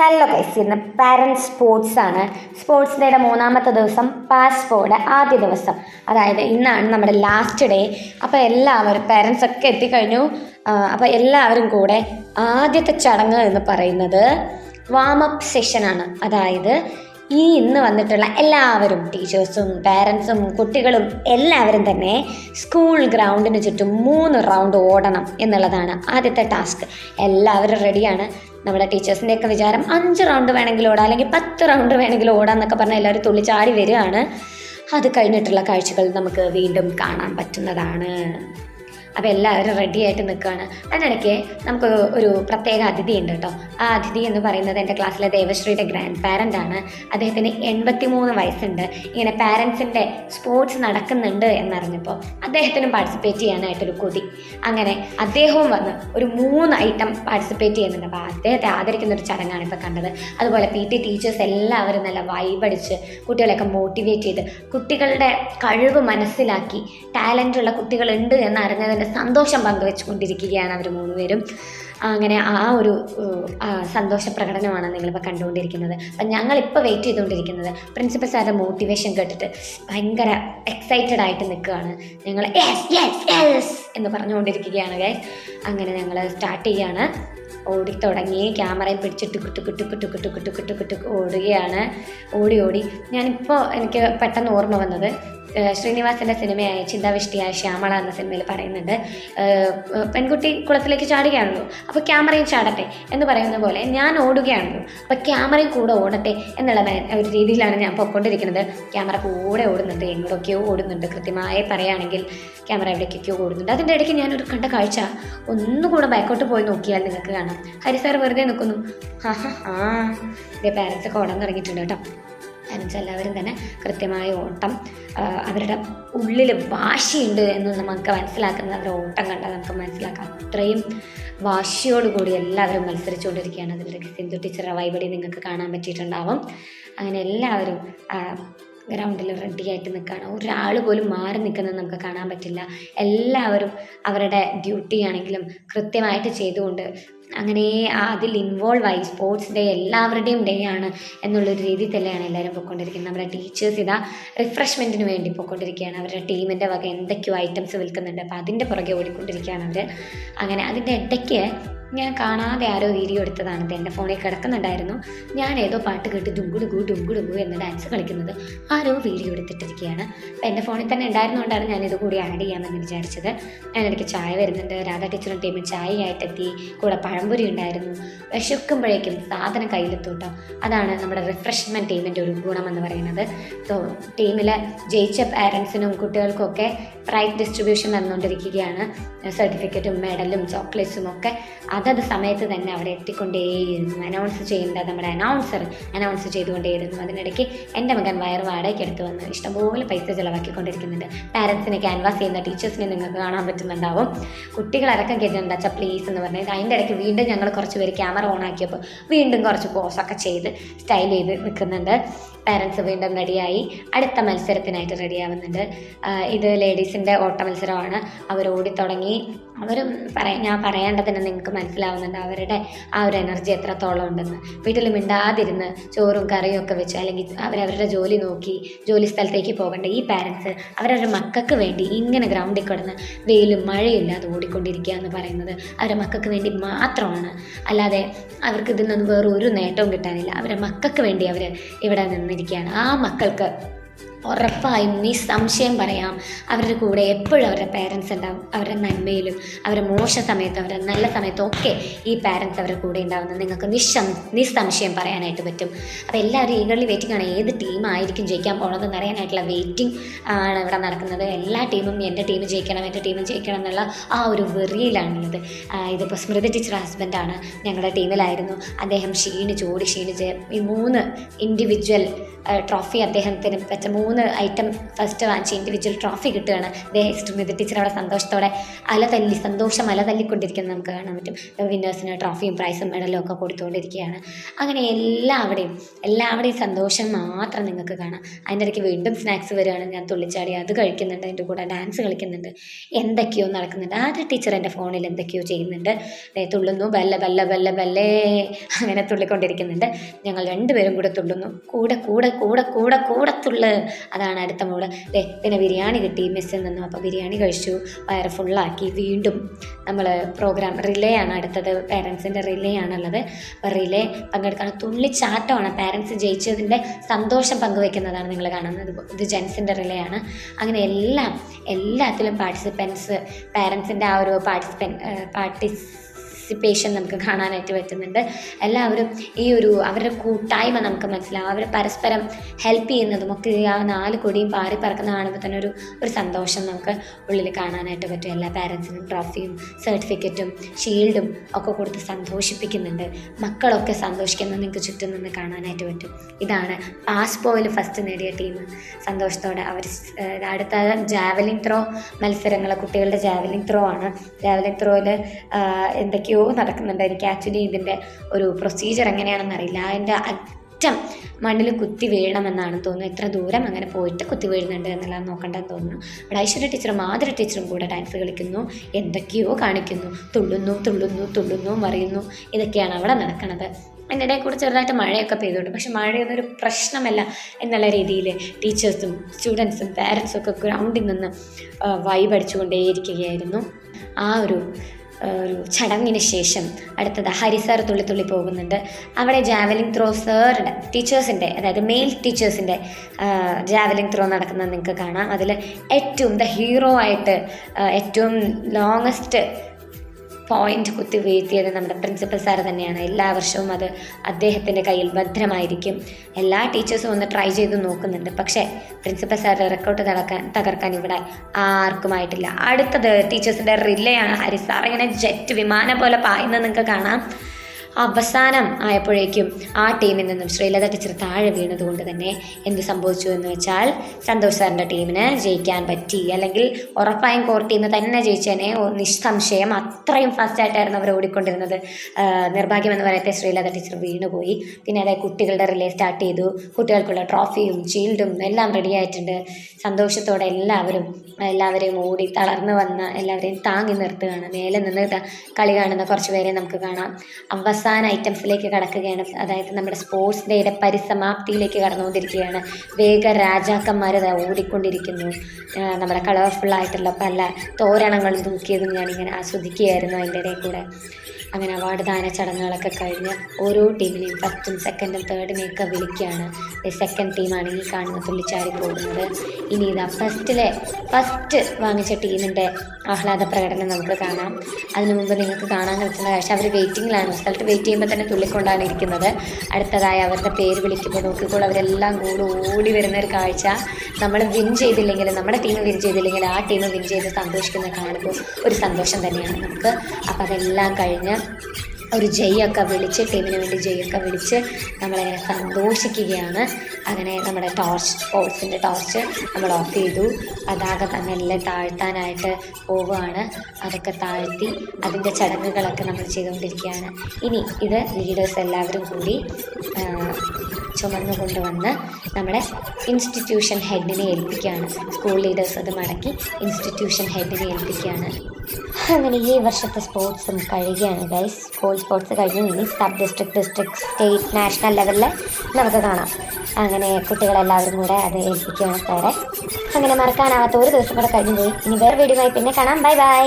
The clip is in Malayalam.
ഹലോ ഗൈസ് ഇന്ന് പാരൻസ് സ്പോർട്സ് ആണ്. സ്പോർട്സ് ഡേയുടെ മൂന്നാമത്തെ ദിവസം പാസ്പോർട്ട് ആദ്യ ദിവസം. അതായത് ഇന്നാണ് നമ്മുടെ ലാസ്റ്റ് ഡേ അപ്പോൾ എല്ലാവരും പാരൻസ് ഒക്കെ എത്തിക്കഴിഞ്ഞു. അപ്പോൾ എല്ലാവരും കൂടെ ആദ്യത്തെ ചടങ്ങ് എന്ന് പറയുന്നത് വാമപ്പ് സെഷനാണ് അതായത് ഈ ഇന്ന് വന്നിട്ടുള്ള എല്ലാവരും ടീച്ചേഴ്സും പാരൻസും കുട്ടികളും എല്ലാവരും തന്നെ സ്കൂൾ ഗ്രൗണ്ടിന് ചുറ്റും മൂന്ന് റൗണ്ട് ഓടണം എന്നുള്ളതാണ് ആദ്യത്തെ ടാസ്ക് എല്ലാവരും റെഡിയാണ് നമ്മുടെ ടീച്ചേഴ്സിന്റെയൊക്കെ വിചാരം അഞ്ച് റൗണ്ട് വേണമെങ്കിൽ ഓടാം അല്ലെങ്കിൽ പത്ത് റൗണ്ട് വേണമെങ്കിൽ ഓടാം എന്നൊക്കെ പറഞ്ഞാൽ എല്ലാവരും തുള്ളിച്ചാടി വരികയാണ്. അത് കഴിഞ്ഞിട്ടുള്ള കാഴ്ചകൾ നമുക്ക് വീണ്ടും കാണാൻ പറ്റുന്നതാണ്. അപ്പോൾ എല്ലാവരും റെഡി ആയിട്ട് നിൽക്കുകയാണ് അതിനിടയ്ക്ക് നമുക്ക് ഒരു പ്രത്യേക അതിഥി ഉണ്ട് കേട്ടോ. ആ അതിഥി എന്ന് പറയുന്നത് എന്റെ ക്ലാസ്സിലെ ദേവശ്രീയുടെ ഗ്രാൻഡ് പാരന്റ് ആണ്. അദ്ദേഹത്തിന് എൺപത്തി മൂന്ന് വയസ്സുണ്ട്. ഇങ്ങനെ പാരൻസിന്റെ സ്പോർട്സ് നടക്കുന്നുണ്ട് എന്നറിഞ്ഞപ്പോൾ അദ്ദേഹത്തിനും പാർട്ടിസിപ്പേറ്റ് ചെയ്യാനായിട്ടൊരു കൊതി. അങ്ങനെ അദ്ദേഹവും വന്ന് ഒരു മൂന്ന് ഐറ്റം പാർട്ടിസിപ്പേറ്റ് ചെയ്യുന്നുണ്ട്. അപ്പോൾ അദ്ദേഹത്തെ ആദരിക്കുന്ന ഒരു ചടങ്ങാണ് ഇപ്പോൾ കണ്ടത്. അതുപോലെ പി ടി ടീച്ചേഴ്സ് എല്ലാവരും നല്ല വൈബടിച്ച് കുട്ടികളെയൊക്കെ മോട്ടിവേറ്റ് ചെയ്ത് കുട്ടികളുടെ കഴിവ് മനസ്സിലാക്കി ടാലന്റുള്ള കുട്ടികളുണ്ട് എന്ന് അറിഞ്ഞതിന്റെ സന്തോഷം പങ്കുവെച്ചുകൊണ്ടിരിക്കുകയാണ് അവർ മൂന്നുപേരും. അങ്ങനെ ആ ഒരു സന്തോഷ പ്രകടനമാണ് നിങ്ങളിപ്പോൾ കണ്ടുകൊണ്ടിരിക്കുന്നത്. അപ്പം ഞങ്ങളിപ്പോൾ വെയിറ്റ് ചെയ്തുകൊണ്ടിരിക്കുന്നത് പ്രിൻസിപ്പൽ സാറിന്റെ മോട്ടിവേഷൻ കേട്ടിട്ട് ഭയങ്കര എക്സൈറ്റഡ് ആയിട്ട് നിൽക്കുകയാണ്. ഞങ്ങൾ യെസ് യെസ് യെസ് എന്ന് പറഞ്ഞുകൊണ്ടിരിക്കുകയാണ് ഗൈസ് അങ്ങനെ ഞങ്ങൾ സ്റ്റാർട്ട് ചെയ്യുകയാണ് ഓടിത്തുടങ്ങി ക്യാമറയും പിടിച്ച് ടുക്ക് ടുക്ക് ടുക്കു ടുക്കു ടുക്കു ടുക്കു ടുക്കു ടുക്ക് ഓടുകയാണ്. ഓടി ഓടി. ഞാനിപ്പോൾ എനിക്ക് പെട്ടെന്ന് ഓർമ്മ വന്നത് ശ്രീനിവാസന്റെ സിനിമയായ ചിന്താവിഷ്ടിയായ ശ്യാമള എന്ന സിനിമയിൽ പറയുന്നുണ്ട്. പെൺകുട്ടി കുളത്തിലേക്ക് ചാടുകയാണല്ലോ. അപ്പോൾ ക്യാമറയും ചാടട്ടെ എന്ന് പറയുന്ന പോലെ ഞാൻ ഓടുകയാണല്ലോ. അപ്പോൾ ക്യാമറയും കൂടെ ഓടട്ടെ എന്നുള്ള ഒരു രീതിയിലാണ് ഞാൻ പൊയ്ക്കൊണ്ടിരിക്കുന്നത്. ക്യാമറ കൂടെ ഓടുന്നുണ്ട് എങ്ങോട്ടൊക്കെയോ ഓടുന്നുണ്ട്. കൃത്യമായി പറയുകയാണെങ്കിൽ ക്യാമറ എവിടേക്കൊക്കെയോ ഓടുന്നുണ്ട്. അതിന്റെ ഇടയ്ക്ക് ഞാനൊരു കണ്ട കാഴ്ച. ഒന്നുകൂടെ ബാക്കോട്ട് പോയി നോക്കിയാൽ നിങ്ങൾക്ക് കാണാം. ഹരി സാർ വെറുതെ നിൽക്കുന്നു. ഹാ ഹാ ആ ഇതേ പാരൻസ് ഓടാൻ തുടങ്ങിയിട്ടുണ്ട് കേട്ടോ. പാരൻസ് എല്ലാവരും തന്നെ കൃത്യമായ ഓട്ടം അവരുടെ ഉള്ളിൽ വാശിയുണ്ട് എന്ന് നമുക്ക് മനസ്സിലാക്കുന്ന അവരുടെ ഓട്ടം കണ്ടാൽ നമുക്ക് മനസ്സിലാക്കാം. അത്രയും വാശിയോടുകൂടി എല്ലാവരും മത്സരിച്ചുകൊണ്ടിരിക്കുകയാണ്. അതിൽ സിന്ധു ടീച്ചറുടെ വൈബടി നിങ്ങൾക്ക് കാണാൻ പറ്റിയിട്ടുണ്ടാവും. അങ്ങനെ എല്ലാവരും ഗ്രൗണ്ടിൽ റെഡി ആയിട്ട് നിൽക്കുകയാണ് ഒരാൾ പോലും മാറി നിൽക്കുന്നത് നമുക്ക് കാണാൻ പറ്റില്ല. എല്ലാവരും അവരുടെ ഡ്യൂട്ടി ആണെങ്കിലും കൃത്യമായിട്ട് ചെയ്തുകൊണ്ട് അങ്ങനെ അതിൽ ഇൻവോൾവ് ആയി സ്പോർട്സ് ഡേ എല്ലാവരുടെയും ഡേ ആണ് എന്നുള്ളൊരു രീതി തന്നെയാണ് എല്ലാവരും പോയിക്കൊണ്ടിരിക്കുന്നത്. നമ്മുടെ ടീച്ചേഴ്സ് ഇതാ റിഫ്രഷ്മെന്റിന് വേണ്ടി പോയിക്കൊണ്ടിരിക്കുകയാണ്. അവരുടെ ടീമിന്റെ വക എന്തൊക്കെയോ ഐറ്റംസ് വിൽക്കുന്നുണ്ട്. അപ്പോൾ അതിന്റെ പുറകെ ഓടിക്കൊണ്ടിരിക്കുകയാണ് അവർ അങ്ങനെ അതിന്റെ ഇടയ്ക്ക് ഞാൻ കാണാതെ ആരോ വീഡിയോ എടുത്തതാണ്. ഇത് എന്റെ ഫോണിൽ കിടക്കുന്നുണ്ടായിരുന്നു. ഞാൻ ഏതോ പാട്ട് കേട്ട് ഡുങ്കുടുഗു ഡുങ്കുടുഗു എന്ന് ഡാൻസ് കളിക്കുന്നത് ആരോ വീഡിയോ എടുത്തിട്ടിരിക്കുകയാണ്. അപ്പോൾ എന്റെ ഫോണിൽ തന്നെ ഉണ്ടായിരുന്നുകൊണ്ടാണ് ഞാൻ ഇത് കൂടി ആഡ് ചെയ്യാമെന്ന് വിചാരിച്ചത്. ഞാൻ എനിക്ക് ചായ വരുന്നുണ്ട്. രാധാ ടീച്ചറും ടീമിൽ ചായയായിട്ട് എത്തി കൂടെ പഴംപൊരി ഉണ്ടായിരുന്നു. വിശക്കുമ്പോഴേക്കും സാധനം കയ്യിലെത്തൂട്ടോ അതാണ് നമ്മുടെ റിഫ്രഷ്മെന്റ് ടീമിന്റെ ഒരു ഗുണമെന്ന് പറയുന്നത്. സോ ടീമിലെ ജയിച്ച പാരൻസിനും കുട്ടികൾക്കൊക്കെ പ്രൈസ് ഡിസ്ട്രിബ്യൂഷൻ നടന്നുകൊണ്ടിരിക്കുകയാണ് സർട്ടിഫിക്കറ്റും മെഡലും ചോക്ലേറ്റ്സും ഒക്കെ അതത് സമയത്ത് തന്നെ അവിടെ എത്തിക്കൊണ്ടേയിരുന്നു. അനൗൺസ് ചെയ്യേണ്ടത് നമ്മുടെ അനൗൺസർ അനൗൺസ് ചെയ്തുകൊണ്ടേയിരുന്നു. അതിനിടയ്ക്ക് എന്റെ മകൻ വയറ് വാടകയ്ക്ക് എടുത്ത് വന്ന് ഇഷ്ടംപോലെ പൈസ ചിലവാക്കിക്കൊണ്ടിരിക്കുന്നുണ്ട്. പാരൻസിനെ ക്യാൻവാസ് ചെയ്യുന്ന ടീച്ചേഴ്സിനെ നിങ്ങൾക്ക് കാണാൻ പറ്റുന്നുണ്ടാവും. കുട്ടികളടക്കം കേട്ടിട്ടുണ്ട് അച്ഛാ പ്ലീസ് എന്ന് പറഞ്ഞത് അതിന്റെ ഇടയ്ക്ക് വീണ്ടും ഞങ്ങൾ കുറച്ച് പേര് ക്യാമറ ഓൺ ആക്കിയപ്പോൾ വീണ്ടും കുറച്ച് പോസൊക്കെ ചെയ്ത് സ്റ്റൈൽ ചെയ്ത് നിൽക്കുന്നുണ്ട്. പാരൻസ് വീണ്ടും റെഡിയായി അടുത്ത മത്സരത്തിനായിട്ട് റെഡിയാവുന്നുണ്ട് ഇത് ലേഡീസിന്റെ ഓട്ട മത്സരമാണ് അവർ ഓടിത്തുടങ്ങി. അവരും പറയാ ഞാൻ പറയേണ്ടതിന് നിങ്ങൾക്ക് മനസ്സിലാവുന്നുണ്ട്. അവരുടെ ആ ഒരു എനർജി എത്രത്തോളം ഉണ്ടെന്ന്. വീട്ടിൽ മിണ്ടാതിരുന്ന് ചോറും കറിയും ഒക്കെ വെച്ച് അല്ലെങ്കിൽ അവരവരുടെ ജോലി നോക്കി ജോലി സ്ഥലത്തേക്ക് പോകേണ്ട ഈ പാരൻസ് അവരവരുടെ മക്കൾക്ക് വേണ്ടി ഇങ്ങനെ ഗ്രൗണ്ടിൽ കിടന്ന് വെയിലും മഴയും ഇല്ലാതെ ഓടിക്കൊണ്ടിരിക്കുക എന്ന് പറയുന്നത് അവരുടെ മക്കൾക്ക് വേണ്ടി മാത്രമാണ്. അല്ലാതെ അവർക്ക് ഇതിൽ നിന്ന് വേറെ ഒരു നേട്ടവും കിട്ടാനില്ല. അവരുടെ മക്കൾക്ക് വേണ്ടി അവർ ഇവിടെ നിന്നിരിക്കുകയാണ് ആ മക്കൾക്ക്. ഉറപ്പായും നിസ്സംശയം പറയാം. അവരുടെ കൂടെ എപ്പോഴും അവരുടെ പേരൻസ് ഉണ്ടാവും. അവരുടെ നന്മയിലും അവരുടെ മോശ സമയത്തും അവരുടെ നല്ല സമയത്തും ഒക്കെ ഈ പാരൻസ് അവരുടെ കൂടെ ഉണ്ടാവുന്നത് നിങ്ങൾക്ക് നിസ്സം നിസ്സംശയം പറയാനായിട്ട് പറ്റും. അപ്പോൾ എല്ലാവരും ഈഗർലി വെയിറ്റിംഗ് ആണ്. ഏത് ടീമായിരിക്കും ജയിക്കാൻ പോകണമെന്ന് അറിയാനായിട്ടുള്ള വെയിറ്റിംഗ് ആണ് ഇവിടെ നടക്കുന്നത്. എല്ലാ ടീമും എന്റെ ടീം ജയിക്കണം എന്റെ ടീം ജയിക്കണം എന്നുള്ള ആ ഒരു വെറിയിലാണുള്ളത്. ഇതിപ്പോൾ സ്മൃതി ടീച്ചർ ഹസ്ബൻഡാണ് ഞങ്ങളുടെ ടീമിലായിരുന്നു. അദ്ദേഹം ക്ഷീണിച്ച് ഓടി ക്ഷീണിച്ച് ഈ മൂന്ന് ഇൻഡിവിജ്വൽ ട്രോഫി അദ്ദേഹത്തിന് പറ്റ മൂന്ന് മൂന്ന് ഐറ്റം ഫസ്റ്റ് വാങ്ങിച്ച് ഇൻഡിവിജ്വൽ ട്രോഫി കിട്ടുകയാണ്. ദേ സ്മൃതി ടീച്ചർ അവിടെ സന്തോഷത്തോടെ അല തല്ലി സന്തോഷം അല തല്ലിക്കൊണ്ടിരിക്കുന്നത് നമുക്ക് കാണാൻ പറ്റും. വിന്നേഴ്സിന് ട്രോഫിയും പ്രൈസും മെഡലും ഒക്കെ കൊടുത്തുകൊണ്ടിരിക്കുകയാണ്. അങ്ങനെ എല്ലാവിടെയും എല്ലാവരുടെയും സന്തോഷം മാത്രം നിങ്ങൾക്ക് കാണാം. അതിന്റെ ഇടയ്ക്ക് വീണ്ടും സ്നാക്സ് വരികയാണ് ഞാൻ തുള്ളിച്ചാടി അത് കഴിക്കുന്നുണ്ട്. അതിന്റെ കൂടെ ഡാൻസ് കളിക്കുന്നുണ്ട്. എന്തൊക്കെയോ നടക്കുന്നുണ്ട്. ആദ്യ ടീച്ചർ എന്റെ ഫോണിൽ എന്തൊക്കെയോ ചെയ്യുന്നുണ്ട്. തുള്ളുന്നു ബല്ല ബല്ല ബല്ല ബല്ലേ അങ്ങനെ തുള്ളിക്കൊണ്ടിരിക്കുന്നുണ്ട്. ഞങ്ങൾ രണ്ടുപേരും കൂടെ തുള്ളുന്നു. കൂടെ കൂടെ കൂടെ കൂടെ കൂടെ തുള്ള്. അതാണ് അടുത്ത മോൾ. ദേ പിന്നെ ബിരിയാണി കിട്ടി മെസ്സിൽ നിന്നും. അപ്പോൾ ബിരിയാണി കഴിച്ചു. വയറ് ഫുള്ളാക്കി വീണ്ടും നമ്മൾ പ്രോഗ്രാം റിലേ ആണ് അടുത്തത്. പേരൻസിന്റെ റിലേ ആണുള്ളത്. അപ്പോൾ റിലേ പങ്കെടുക്കാൻ തുള്ളിച്ചാട്ടമാണ് പാരൻസ് ജയിച്ചതിന്റെ സന്തോഷം പങ്കുവെക്കുന്നതാണ് നിങ്ങൾ കാണുന്നത്. ഇത് ജെൻസിന്റെ റിലേ ആണ്. അങ്ങനെ എല്ലാം എല്ലാത്തിലും പാർട്ടിസിപ്പൻസ് പാരൻസിന്റെ ആ ഒരു പാർട്ടിസിപ്പൻ പാർട്ടിസിപ്പേഷൻ നമുക്ക് കാണാനായിട്ട് പറ്റുന്നുണ്ട്. എല്ലാവരും ഈ ഒരു അവരുടെ കൂട്ടായ്മ നമുക്ക് മനസ്സിലാവും. അവർ പരസ്പരം ഹെൽപ്പ് ചെയ്യുന്നതും ഒക്കെ ആ നാല് കൊടിയും പാറി പറക്കുന്ന കാണുമ്പോൾ തന്നെ ഒരു ഒരു സന്തോഷം നമുക്ക് ഉള്ളിൽ കാണാനായിട്ട് പറ്റും. എല്ലാ പാരൻസിനും ട്രോഫിയും സർട്ടിഫിക്കറ്റും ഷീൽഡും ഒക്കെ കൊടുത്ത് സന്തോഷിപ്പിക്കുന്നുണ്ട്. മക്കളൊക്കെ സന്തോഷിക്കുന്നത് നിങ്ങൾക്ക് ചുറ്റും നിന്ന് കാണാനായിട്ട് പറ്റും. ഇതാണ് പാസ് പോയിൽ ഫസ്റ്റ് നേടിയ ടീം സന്തോഷത്തോടെ അവർ അടുത്ത ജാവലിംഗ് ത്രോ മത്സരങ്ങൾ കുട്ടികളുടെ ജാവലിംഗ് ത്രോ ആണ്. ജാവലിംഗ് ത്രോയിൽ എന്തൊക്കെയോ നടക്കുന്നുണ്ട് എനിക്ക് ആക്ച്വലി ഇതിന്റെ ഒരു പ്രൊസീജിയർ എങ്ങനെയാണെന്ന് അറിയില്ല. അതിന്റെ അറ്റം മണ്ണിൽ കുത്തി വീഴണമെന്നാണ് തോന്നുന്നത്. എത്ര ദൂരം അങ്ങനെ പോയിട്ട് കുത്തി വീഴുന്നുണ്ട് എന്നുള്ളത് നോക്കണ്ടെന്ന് തോന്നുന്നു. അവിടെ ഐശ്വര്യ ടീച്ചറും മാധുര ടീച്ചറും കൂടെ ഡാൻസ് കളിക്കുന്നു. എന്തൊക്കെയോ കാണിക്കുന്നു. തുള്ളുന്നു തുള്ളുന്നു തുള്ളുന്നു മറിയുന്നു. ഇതൊക്കെയാണ് അവിടെ നടക്കുന്നത്. ഇടയിൽ കൂടെ ചെറുതായിട്ട് മഴയൊക്കെ പെയ്തുകൊണ്ട്. പക്ഷെ മഴയൊന്നും ഒരു പ്രശ്നമല്ല എന്നുള്ള രീതിയിൽ ടീച്ചേഴ്സും സ്റ്റുഡൻസും പാരൻസും ഒക്കെ ഗ്രൗണ്ടിൽ നിന്ന് വൈബ് അടിച്ചുകൊണ്ടേയിരിക്കുകയായിരുന്നു. ആ ഒരു ഒരു ചടങ്ങിന് ശേഷം അടുത്തത് ഹരി സാർ തുള്ളി തുള്ളി പോകുന്നുണ്ട്. അവിടെ ജാവലിംഗ് ത്രോ സാറിന്റെ ടീച്ചേഴ്സിന്റെ അതായത് മെയിൽ ടീച്ചേഴ്സിന്റെ ജാവലിംഗ് ത്രോ നടക്കുന്നത് നിങ്ങൾക്ക് കാണാം. അതിൽ ഏറ്റവും ദ ഹീറോ ആയിട്ട് ഏറ്റവും ലോങ്ങസ്റ്റ് പോയിന്റ് കുത്തി വീഴ്ത്തിയത് നമ്മുടെ പ്രിൻസിപ്പൽ സാർ തന്നെയാണ്. എല്ലാ വർഷവും അത് അദ്ദേഹത്തിന്റെ കയ്യിൽ ഭദ്രമായിരിക്കും. എല്ലാ ടീച്ചേഴ്സും ഒന്ന് ട്രൈ ചെയ്ത് നോക്കുന്നുണ്ട്. പക്ഷേ പ്രിൻസിപ്പൽ സാറിന്റെ റെക്കോർഡ് തകർക്കാൻ തകർക്കാൻ ഇവിടെ ആർക്കുമായിട്ടില്ല അടുത്തത് ടീച്ചേഴ്സിന്റെ റിലേയാണ് ഹരി സാർ ഇങ്ങനെ ജെറ്റ് വിമാനം പോലെ പായുന്നത് നിങ്ങൾക്ക് കാണാം. അവസാനം ആയപ്പോഴേക്കും ആ ടീമിൽ നിന്നും ശ്രീലത ടീച്ചർ താഴെ വീണതുകൊണ്ട് തന്നെ എന്ത് സംഭവിച്ചു എന്ന് വെച്ചാൽ സന്തോഷ് സാറിന്റെ ടീമിന് ജയിക്കാൻ പറ്റി. അല്ലെങ്കിൽ ഉറപ്പായും കോർ ടീം തന്നെ ജയിച്ചതിനെ നിസ്സംശയം അത്രയും ഫാസ്റ്റായിട്ടായിരുന്നു അവർ ഓടിക്കൊണ്ടിരുന്നത്. നിർഭാഗ്യം നിർഭാഗ്യമെന്ന് പറയത്തെ ശ്രീലത ടീച്ചർ വീണുപോയി. പിന്നെ അതായത് കുട്ടികളുടെ റിലേ സ്റ്റാർട്ട് ചെയ്തു. കുട്ടികൾക്കുള്ള ട്രോഫിയും ഷീൽഡും എല്ലാം റെഡി ആയിട്ടുണ്ട്. സന്തോഷത്തോടെ എല്ലാവരും എല്ലാവരെയും ഓടി തളർന്നു വന്ന് എല്ലാവരെയും താങ്ങി നിർത്തുകയാണ്. മേലെ നിന്ന് കളി കാണുന്ന കുറച്ച് പേരെ നമുക്ക് കാണാം. അവസാന ഐറ്റംസിലേക്ക് കടക്കുകയാണ്. അതായത് നമ്മുടെ സ്പോർട്സ് ഡേയുടെ പരിസമാപ്തിയിലേക്ക് കടന്നുകൊണ്ടിരിക്കുകയാണ്. വേഗ രാജാക്കന്മാർ ഓടിക്കൊണ്ടിരിക്കുന്നു. നമ്മുടെ കളർഫുള്ളായിട്ടുള്ള പല തോരണങ്ങൾ തൂക്കിയതും ഞാനിങ്ങനെ ആസ്വദിക്കുകയായിരുന്നു അതിന്റെ ഇടയിൽ കൂടെ. അങ്ങനെ അവാർഡ് ദാന ചടങ്ങുകളൊക്കെ കഴിഞ്ഞ് ഓരോ ടീമിനെയും ഫസ്റ്റും സെക്കൻഡും തേർഡിനെയൊക്കെ വിളിക്കുകയാണ്. സെക്കൻഡ് ടീമാണ് ഈ കാണുന്ന തുള്ളിച്ചാടി പോകുന്നത്. ഇനി ഇതാ ഫസ്റ്റിലെ ഫസ്റ്റ് വാങ്ങിച്ച ടീമിന്റെ ആഹ്ലാദ പ്രകടനം നമുക്ക് കാണാം. അതിനു മുമ്പ് നിങ്ങൾക്ക് കാണാൻ പറ്റുന്ന കാഴ്ച അവർ വെയിറ്റിങ്ങിലാണ് സ്ഥലത്ത് വെയിറ്റ് ചെയ്യുമ്പോൾ തന്നെ തുള്ളിക്കൊണ്ടാണ് ഇരിക്കുന്നത്. അടുത്തതായി അവരുടെ പേര് വിളിക്കുമ്പോൾ നോക്കിക്കോൾ അവരെല്ലാം കൂടി ഓടി വരുന്ന ഒരു കാഴ്ച. നമ്മൾ വിൻ ചെയ്തില്ലെങ്കിൽ നമ്മുടെ ടീം വിൻ ചെയ്തില്ലെങ്കിൽ ആ ടീം വിൻ ചെയ്ത് സന്തോഷിക്കുന്ന കാണുമ്പോൾ ഒരു സന്തോഷം തന്നെയാണ് നമുക്ക്. അപ്പോൾ അതെല്ലാം കഴിഞ്ഞ് ഒരു ജയൊക്കെ വിളിച്ച് ടീമിന് വേണ്ടി ജയൊക്കെ വിളിച്ച് നമ്മളങ്ങനെ സന്തോഷിക്കുകയാണ്. അങ്ങനെ നമ്മുടെ ടോർച്ച് സ്പോർട്സിന്റെ ടോർച്ച് നമ്മൾ ഓഫ് ചെയ്തു. അതാകെ തന്നെ എല്ലാം താഴ്ത്താനായിട്ട് പോവുകയാണ്. അതൊക്കെ താഴ്ത്തി അതിന്റെ ചടങ്ങുകളൊക്കെ നമ്മൾ ചെയ്തുകൊണ്ടിരിക്കുകയാണ്. ഇനി ഇത് ലീഡേഴ്സ് എല്ലാവരും കൂടി ചുമന്നു കൊണ്ടുവന്ന് നമ്മുടെ ഇൻസ്റ്റിറ്റ്യൂഷൻ ഹെഡിനെ ഏൽപ്പിക്കുകയാണ്. സ്കൂൾ ലീഡേഴ്സ് അത് മടക്കി ഇൻസ്റ്റിറ്റ്യൂഷൻ ഹെഡിനെ ഏൽപ്പിക്കുകയാണ്. അങ്ങനെ ഈ വർഷത്തെ സ്പോർട്സും കഴിയുകയാണ് ഗൈസ് സ്കൂൾ സ്പോർട്സ് കഴിഞ്ഞ് ഇനി sub district district state national ലെവലിൽ നമുക്ക് കാണാം. അങ്ങനെ കുട്ടികളെല്ലാവരും കൂടെ അത് ഏൽപ്പിക്കുകയാണ് സാറെ. അങ്ങനെ മറക്കാനാവാത്ത ഒരു ദിവസം കൂടെ കഴിഞ്ഞു പോയി. ഇനി വേറെ വീഡിയോ പിന്നെ കാണാം. Bye bye